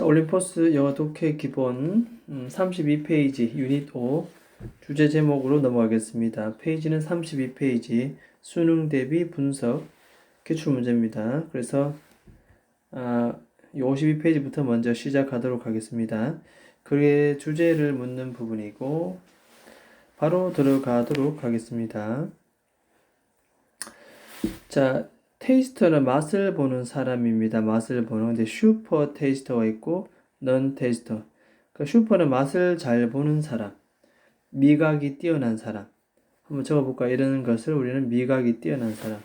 자, 올림포스 영어 독해 기본 음, 32페이지 유닛 5 주제 제목으로 넘어가겠습니다. 페이지는 32페이지 수능 대비 분석 기출 문제입니다. 그래서 아, 52페이지부터 먼저 시작하도록 하겠습니다. 그의 주제를 묻는 부분이고 바로 들어가도록 하겠습니다. 자, 테이스터는 맛을 보는 사람입니다. 맛을 보는. 근데 슈퍼 테이스터가 있고 넌 테이스터. 그 슈퍼는 맛을 잘 보는 사람. 미각이 뛰어난 사람. 한번 적어볼까? 이러는 것을 우리는 미각이 뛰어난 사람.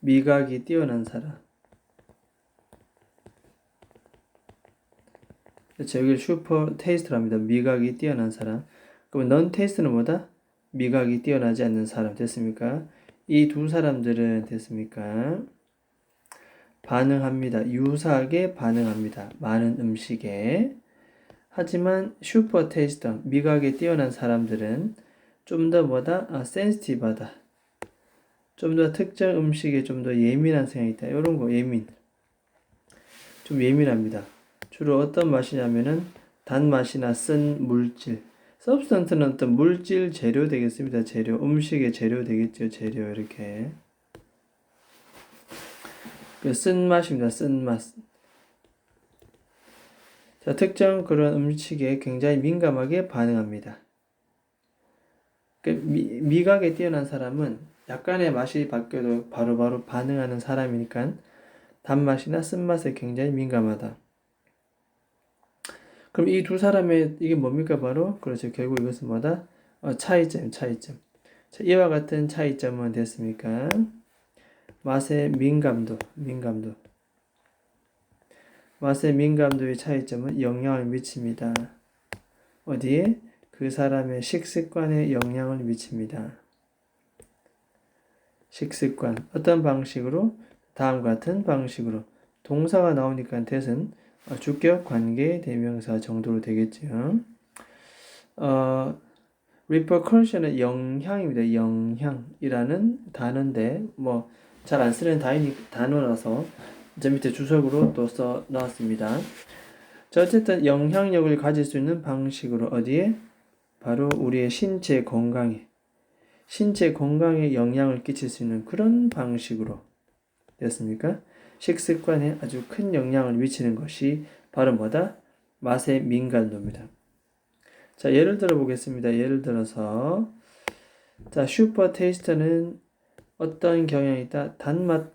미각이 뛰어난 사람. 그렇죠. 여기 슈퍼 테이스트랍니다. 미각이 뛰어난 사람. 그럼 넌 테이스트는 뭐다? 미각이 뛰어나지 않는 사람 됐습니까? 이 두 사람들은 됐습니까? 반응합니다. 유사하게 반응합니다. 많은 음식에. 하지만 슈퍼 테이스터, 미각에 뛰어난 사람들은 좀 더 뭐다? 아, 센스티브하다. 좀 더 특정 음식에 좀 더 예민한 성향이 있다. 이런 거 예민. 좀 예민합니다. 주로 어떤 맛이냐면은 단맛이나 쓴 물질. 서브스턴트는 어떤 물질 재료 되겠습니다. 재료. 음식의 재료 되겠죠. 재료 이렇게. 그 쓴맛입니다. 쓴맛. 자, 특정 그런 음식에 굉장히 민감하게 반응합니다. 그 미, 미각에 뛰어난 사람은 약간의 맛이 바뀌어도 바로바로 바로 반응하는 사람이니까 단맛이나 쓴맛에 굉장히 민감하다. 그럼 이 두 사람의 이게 뭡니까? 바로 그렇죠. 결국 이것은 뭐다? 어, 차이점 차이점. 자, 이와 같은 차이점은 됐습니까? 맛의 민감도 민감도. 맛의 민감도의 차이점은 영향을 미칩니다. 어디에 그 사람의 식습관에 영향을 미칩니다. 식습관. 어떤 방식으로? 다음 같은 방식으로. 동사가 나오니까 대은 어, 주격 관계 대명사 정도로 되겠죠. 어, repercussion은 영향입니다. 영향이라는 단어인데 뭐 잘 안 쓰는 단어라서 저 밑에 주석으로 또써 놨습니다. 자, 어쨌든 영향력을 가질 수 있는 방식으로 어디에? 바로 우리의 신체 건강에 신체 건강에 영향을 끼칠 수 있는 그런 방식으로 됐습니까? 식습관에 아주 큰 영향을 미치는 것이 바로 뭐다? 맛의 민감도입니다. 자, 예를 들어 보겠습니다. 예를 들어서 자, 슈퍼 테이스터는 어떤 경향이 있다? 단맛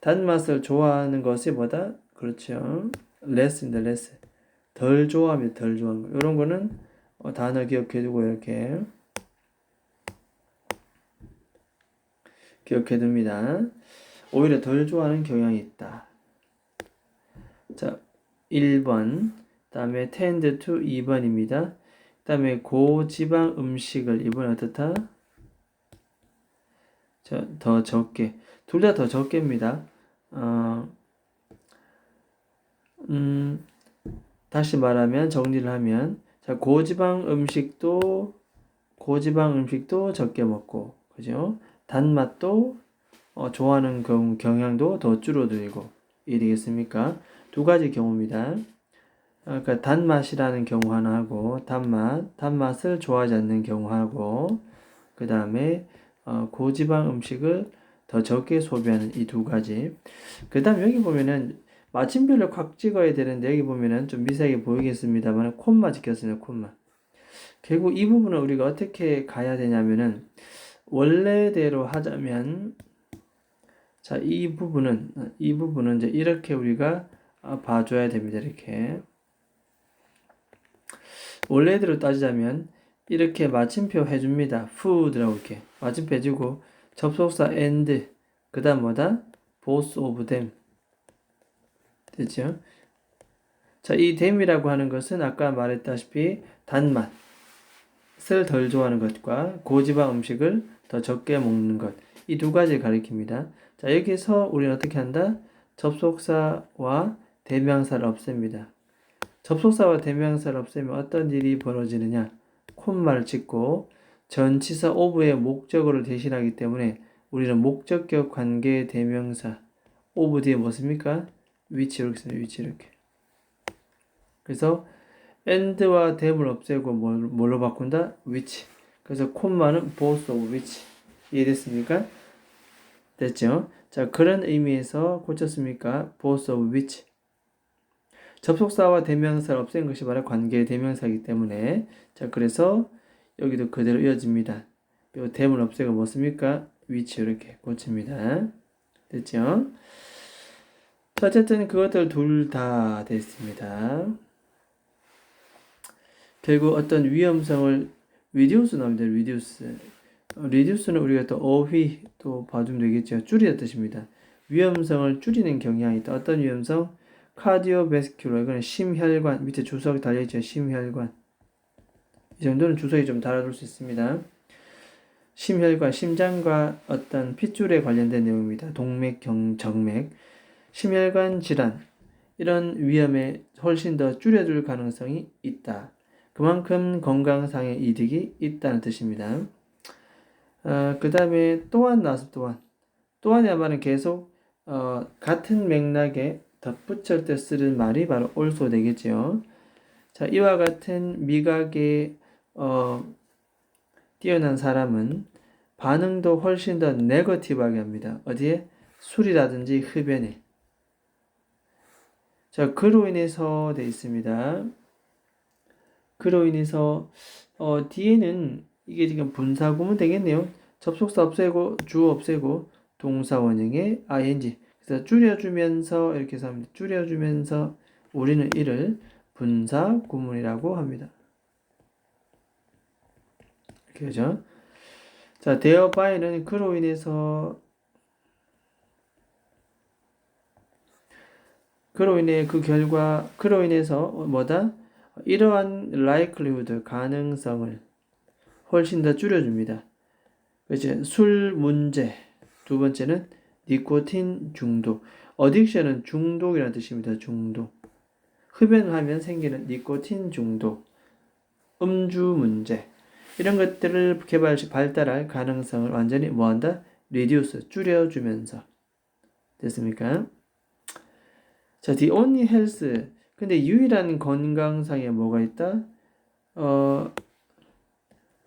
단맛을 좋아하는 것이 뭐다? 그렇죠. 레스입니다. 레스. 덜 좋아하면 덜 좋아하는 거. 이런 거는 어, 단어 기억해 두고 이렇게 기억해 둡니다. 오히려 덜 좋아하는 경향이 있다. 자, 1번. 다음에 tend to 2번입니다. 다음에 고지방 음식을 이번 어떻다? 자, 더 적게. 둘 다 더 적게입니다. 어, 음, 다시 말하면 정리를 하면 자, 고지방 음식도 고지방 음식도 적게 먹고 그죠? 단맛도 어, 좋아하는 경, 경향도 더 줄어들고 이 되겠습니까? 두 가지 경우입니다. 어, 그러니까 단맛이라는 경우 하나 하고 단맛, 단맛을 좋아하지 않는 경우 하고 그 다음에 어, 고지방 음식을 더 적게 소비하는 이 두 가지. 그 다음 여기 보면은 마침표를 콱 찍어야 되는데 여기 보면은 좀 미세하게 보이겠습니다만 콤마 찍혔습니다. 콤마. 결국 이 부분을 우리가 어떻게 가야 되냐면은 원래대로 하자면 자, 이 부분은, 이 부분은 이제 이렇게 우리가 아, 봐줘야 됩니다. 이렇게. 원래대로 따지자면, 이렇게 마침표 해줍니다. food라고 이렇게. 마침표 해주고, 접속사 and, 그 다음 뭐다? both of them. 됐죠? 자, 이 them이라고 하는 것은 아까 말했다시피 단맛을 덜 좋아하는 것과 고지방 음식을 더 적게 먹는 것. 이 두 가지를 가리킵니다. 자, 여기서 우리는 어떻게 한다? 접속사와 대명사를 없앱니다. 접속사와 대명사를 없애면 어떤 일이 벌어지느냐? 콤마를 찍고 전치사 오브의 목적어를 대신하기 때문에 우리는 목적격 관계 대명사 오브 뒤에 뭐습니까? 위치 이렇게 씁니다. 위치 이렇게. 그래서 and와 then을 없애고 뭘- 뭘로 바꾼다? which. 그래서 콤마는 both of. 이해됐습니까? 됐죠? 자, 그런 의미에서 고쳤습니까? both of which. 접속사와 대명사를 없앤 것이 바로 관계의 대명사이기 때문에 자, 그래서 여기도 그대로 이어집니다. 요 대문 없애고 뭐 씁니까? which 이렇게 고칩니다. 됐죠? 자, 어쨌든 그것들 둘 다 됐습니다. 결국 어떤 위험성을 reduce 나옵니다. 어, reduce는 우리가 또 어휘 또 봐주면 되겠죠. 줄이다 뜻입니다. 위험성을 줄이는 경향이 있다. 어떤 위험성? 카디오베스큘러 이거는 심혈관 밑에 주석이 달려있죠. 심혈관 이 정도는 주석이 좀 달아둘 수 있습니다. 심혈관 심장과 어떤 핏줄에 관련된 내용입니다. 동맥, 경, 정맥, 심혈관 질환 이런 위험에 훨씬 더 줄여줄 가능성이 있다. 그만큼 건강상의 이득이 있다는 뜻입니다. 어, 그 다음에 또한 나서 또한 또한의 말은 계속 어, 같은 맥락에 덧붙일 때 쓰는 말이 바로 also 되겠죠. 자, 이와 같은 미각에 어, 뛰어난 사람은 반응도 훨씬 더 네거티브하게 합니다. 어디에? 술이라든지 흡연에. 자, 그로 인해서 돼 있습니다. 그로 인해서 어, 뒤에는 이게 지금 분사구문 되겠네요. 접속사 없애고 주 없애고 동사 원형의 ing. 그래서 줄여주면서 이렇게 해서 합니다. 줄여주면서 우리는 이를 분사 구문이라고 합니다. 이렇게 하죠. 자, thereby,는 그로 인해서 그로 인해 그 결과 그로 인해서 뭐다? 이러한 likelihood 가능성을 훨씬 더 줄여줍니다. 그죠? 술 문제. 두 번째는 니코틴 중독. 어딕션은 중독이라는 뜻입니다. 중독. 흡연을 하면 생기는 니코틴 중독. 음주 문제. 이런 것들을 개발, 발달할 가능성을 완전히 뭐한다? reduce, 줄여주면서. 됐습니까? 자, the only health. 근데 유일한 건강상에 뭐가 있다? 어,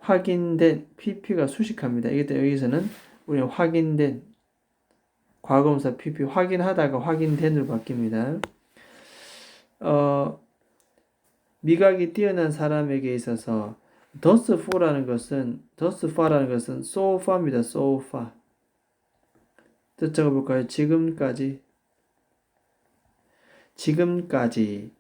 확인된 PP가 수식합니다. 또 여기서는 우리는 확인된 과거분사 PP 확인하다가 확인된으로 바뀝니다. 어, 미각이 뛰어난 사람에게 있어서 thus for라는 것은 thus far라는 것은 so far입니다. so far. 뜻 적어 볼까요? 지금까지 지금까지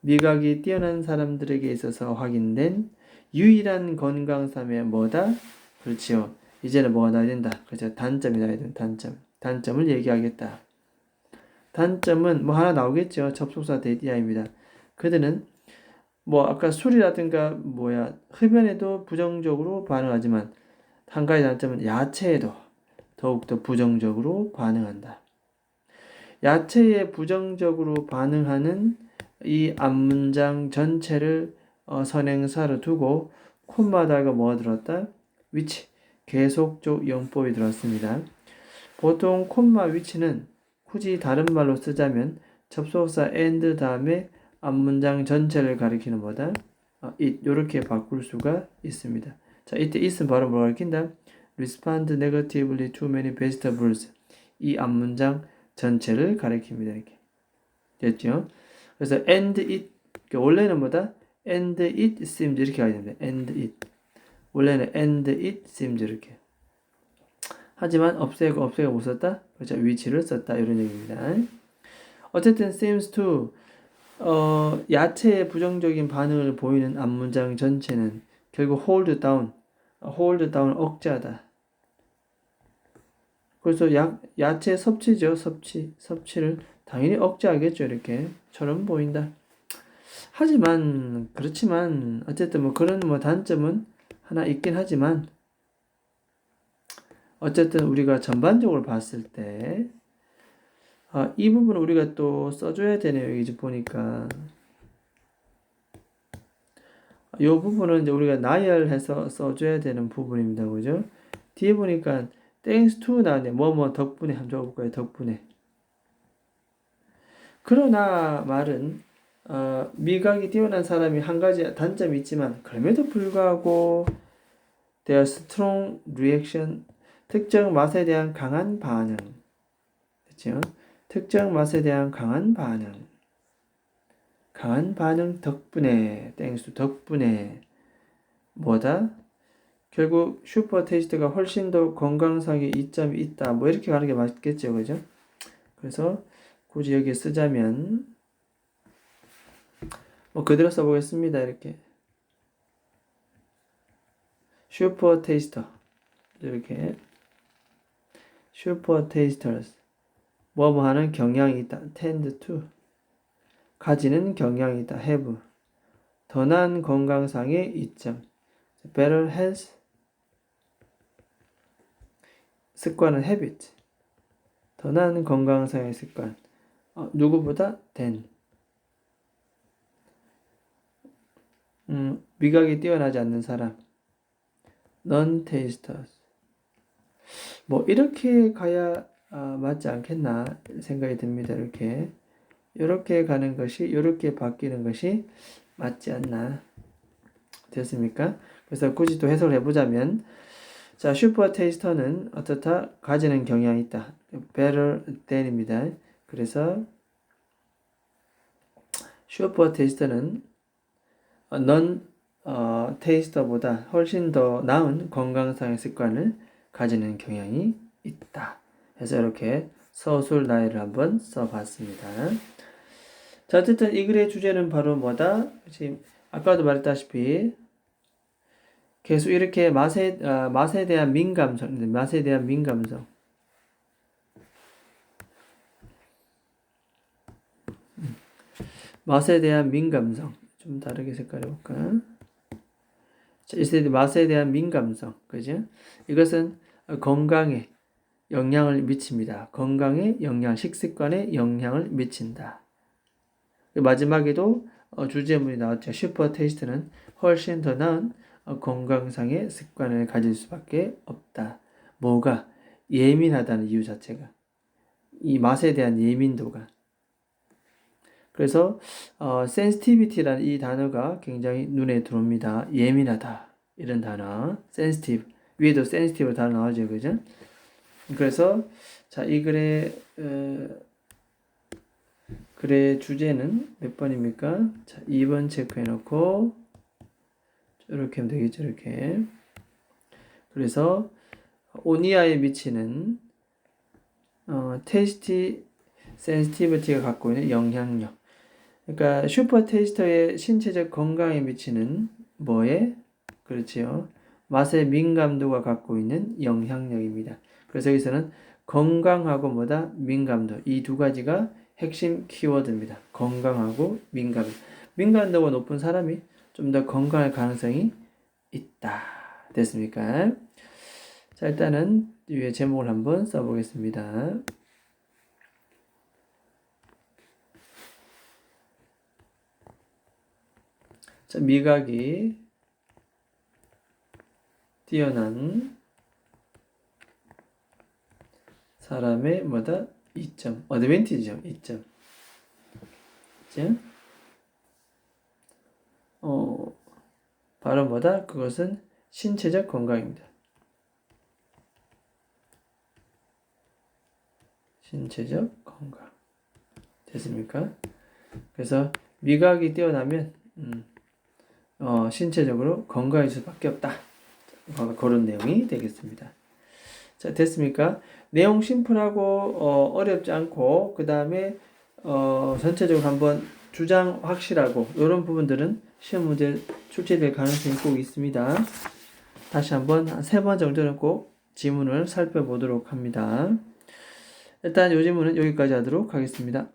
미각이 뛰어난 사람들에게 있어서 확인된 유일한 건강삼의 뭐다? 그렇지요. 이제는 뭐가 나야 된다. 그렇죠. 단점이 나야 된다. 단점. 단점을 얘기하겠다. 단점은 뭐 하나 나오겠죠. 접속사 데디아입니다. 그들은 뭐 아까 술이라든가 뭐야 흡연에도 부정적으로 반응하지만 한 가지 단점은 야채에도 더욱더 부정적으로 반응한다. 야채에 부정적으로 반응하는 이 앞문장 전체를 어, 선행사로 두고 콤마다가 뭐가 들었다? 위치 계속적 용법이 들었습니다. 보통 콤마 위치는 굳이 다른 말로 쓰자면 접속사 and 다음에 앞문장 전체를 가리키는 뭐다? 어, it 이렇게 바꿀 수가 있습니다. 자 이때 it은 바로 뭘 가리킨다? respond negatively to many vegetables 이 앞문장 전체를 가리킵니다. 이렇게 됐죠? 그래서 and it 그러니까 원래는 뭐다? And it seems 이렇게 가야 됩니다. and it 원래는 and it seems 이렇게 하지만 없애고 없애고 못 썼다. 그렇죠? 위치를 썼다 이런 얘기입니다. 어쨌든 seems to 어, 야채의 부정적인 반응을 보이는 앞 문장 전체는 결국 hold down, hold down 억제하다. 그래서 야, 야채 섭취죠, 섭취, 섭취를 당연히 억제하겠죠, 이렇게 처럼 보인다. 하지만 그렇지만 어쨌든 뭐 그런 뭐 단점은 하나 있긴 하지만 어쨌든 우리가 전반적으로 봤을 때 아, 이 부분은 우리가 또 써줘야 되네요. 여기 보니까 이 부분은 이제 우리가 나열해서 써줘야 되는 부분입니다. 그죠? 뒤에 보니까 thanks to 나왔네. 뭐뭐 덕분에 한번 적어볼까요? 덕분에. 그러나 말은 어, 미각이 뛰어난 사람이 한 가지 단점이 있지만 그럼에도 불구하고 their strong reaction 특정 맛에 대한 강한 반응 그렇죠? 특정 맛에 대한 강한 반응 강한 반응 덕분에 땡스 덕분에 뭐다? 결국 슈퍼 테이스트가 훨씬 더 건강상의 이점이 있다. 뭐 이렇게 가는 게 맞겠죠, 그죠? 그래서 굳이 여기 쓰자면 뭐 그대로 써보겠습니다. 이렇게. 슈퍼 테이스터. 이렇게. 슈퍼 테이스터스 뭐뭐 하는 경향이 있다. tend to 가지는 경향이 있다. have 더 나은 건강상의 이점. Better health. 습관은 habit. 더 나은 건강상의 습관. 어, 누구보다 than 음, 미각이 뛰어나지 않는 사람 non-tasters 뭐 이렇게 가야 아, 맞지 않겠나 생각이 듭니다. 이렇게 이렇게 가는 것이 이렇게 바뀌는 것이 맞지 않나 됐습니까? 그래서 굳이 또 해석을 해보자면 자 슈퍼 테이스터는 어떻다 가지는 경향이 있다. better than입니다. 그래서 슈퍼 테이스터는 넌 어, 테이스터보다 훨씬 더 나은 건강상의 습관을 가지는 경향이 있다. 그래서 이렇게 서술 나이를 한번 써봤습니다. 자, 어쨌든 이 글의 주제는 바로 뭐다? 지금 아까도 말했다시피 계속 이렇게 맛에 아, 맛에 대한 민감성, 맛에 대한 민감성. 음. 맛에 대한 민감성. 좀 다르게 색깔 해볼까? 자, 이 맛에 대한 민감성, 그죠? 이것은 건강에 영향을 미칩니다. 건강에 영향, 식습관에 영향을 미친다. 마지막에도 어, 주제문이 나왔죠. 슈퍼 테이스트는 훨씬 더 나은 어, 건강상의 습관을 가질 수밖에 없다. 뭐가 예민하다는 이유 자체가 이 맛에 대한 예민도가 그래서 어, sensitivity라는 이 단어가 굉장히 눈에 들어옵니다. 예민하다 이런 단어, sensitive 위에도 sensitive 단어 나오죠, 그죠? 그래서 자이 글의 어, 글의 주제는 몇 번입니까? 자 2번 체크해놓고 이렇게 하면 되겠죠, 이렇게. 그래서 오니아에 미치는 어, 테이스티 센시티비티가 갖고 있는 영향력. 그러니까 슈퍼 테이스터의 신체적 건강에 미치는 뭐에 그렇지요. 맛의 민감도가 갖고 있는 영향력입니다. 그래서 여기서는 건강하고 뭐다 민감도 이 두 가지가 핵심 키워드입니다. 건강하고 민감. 민감도가 높은 사람이 좀 더 건강할 가능성이 있다. 됐습니까? 자, 일단은 위에 제목을 한번 써보겠습니다. 자, 미각이 뛰어난 사람의 뭐다? 이점, 어드밴티지죠, 이점. 그죠? 어, 바로 뭐다? 그것은 신체적 건강입니다. 신체적 건강. 됐습니까? 그래서 미각이 뛰어나면, 음, 어, 신체적으로 건강할 수밖에 없다. 어, 그런 내용이 되겠습니다. 자, 됐습니까? 내용 심플하고, 어, 어렵지 않고, 그 다음에, 어, 전체적으로 한번 주장 확실하고, 이런 부분들은 시험 문제 출제될 가능성이 꼭 있습니다. 다시 한번 세번 정도는 꼭 지문을 살펴보도록 합니다. 일단 이 지문은 여기까지 하도록 하겠습니다.